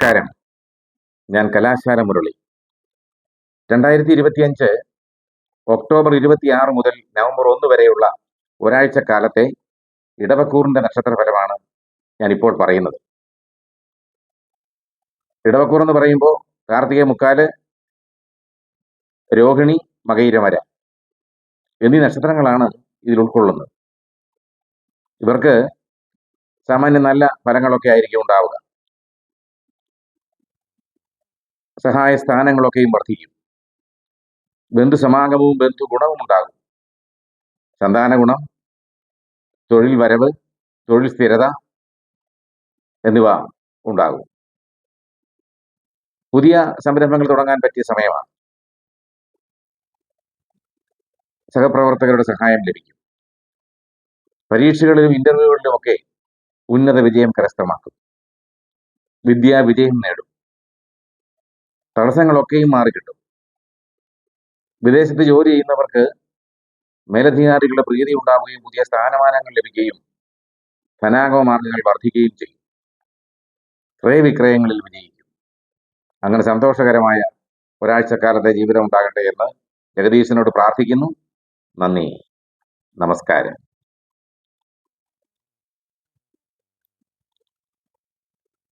നമസ്കാരം. ഞാൻ കലാശാല മുരളി. രണ്ടായിരത്തി ഇരുപത്തിയഞ്ച് ഒക്ടോബർ ഇരുപത്തിയാറ് മുതൽ നവംബർ ഒന്ന് വരെയുള്ള ഒരാഴ്ച കാലത്തെ ഇടവക്കൂറിന്റെ നക്ഷത്രഫലമാണ് ഞാനിപ്പോൾ പറയുന്നത്. ഇടവക്കൂർ എന്ന് പറയുമ്പോൾ കാർത്തിക മുക്കാൽ രോഹിണി മകയിരമര എന്നീ നക്ഷത്രങ്ങളാണ് ഇതിൽ ഉൾക്കൊള്ളുന്നത്. ഇവർക്ക് സാമാന്യം നല്ല ഫലങ്ങളൊക്കെ ആയിരിക്കും ഉണ്ടാവുക. സഹായ സ്ഥാനങ്ങളൊക്കെയും വർദ്ധിക്കും. ബന്ധുസമാഗമവും ബന്ധു ഗുണവും ഉണ്ടാകും. സന്താന ഗുണം തൊഴിൽ വരവ് തൊഴിൽ സ്ഥിരത എന്നിവ ഉണ്ടാകും. പുതിയ സംരംഭങ്ങൾ തുടങ്ങാൻ പറ്റിയ സമയമാണ്. സഹപ്രവർത്തകരുടെ സഹായം ലഭിക്കും. പരീക്ഷകളിലും ഇന്റർവ്യൂകളിലും ഒക്കെ ഉന്നത വിജയം കരസ്ഥമാക്കും. വിദ്യാ വിജയം നേടും. തടസ്സങ്ങളൊക്കെയും മാറിക്കിട്ടും. വിദേശത്ത് ജോലി ചെയ്യുന്നവർക്ക് മേലധികാരികളുടെ പ്രീതി ഉണ്ടാവുകയും പുതിയ സ്ഥാനമാനങ്ങൾ ലഭിക്കുകയും ധനാഗമ മാർഗങ്ങൾ വർദ്ധിക്കുകയും ചെയ്യും. ക്രയവിക്രയങ്ങളിൽ വിജയിക്കും. അങ്ങനെ സന്തോഷകരമായ ഒരാഴ്ചക്കാലത്തെ ജീവിതം ഉണ്ടാകട്ടെ എന്ന് ജഗദീശനോട് പ്രാർത്ഥിക്കുന്നു. നന്ദി. നമസ്കാരം.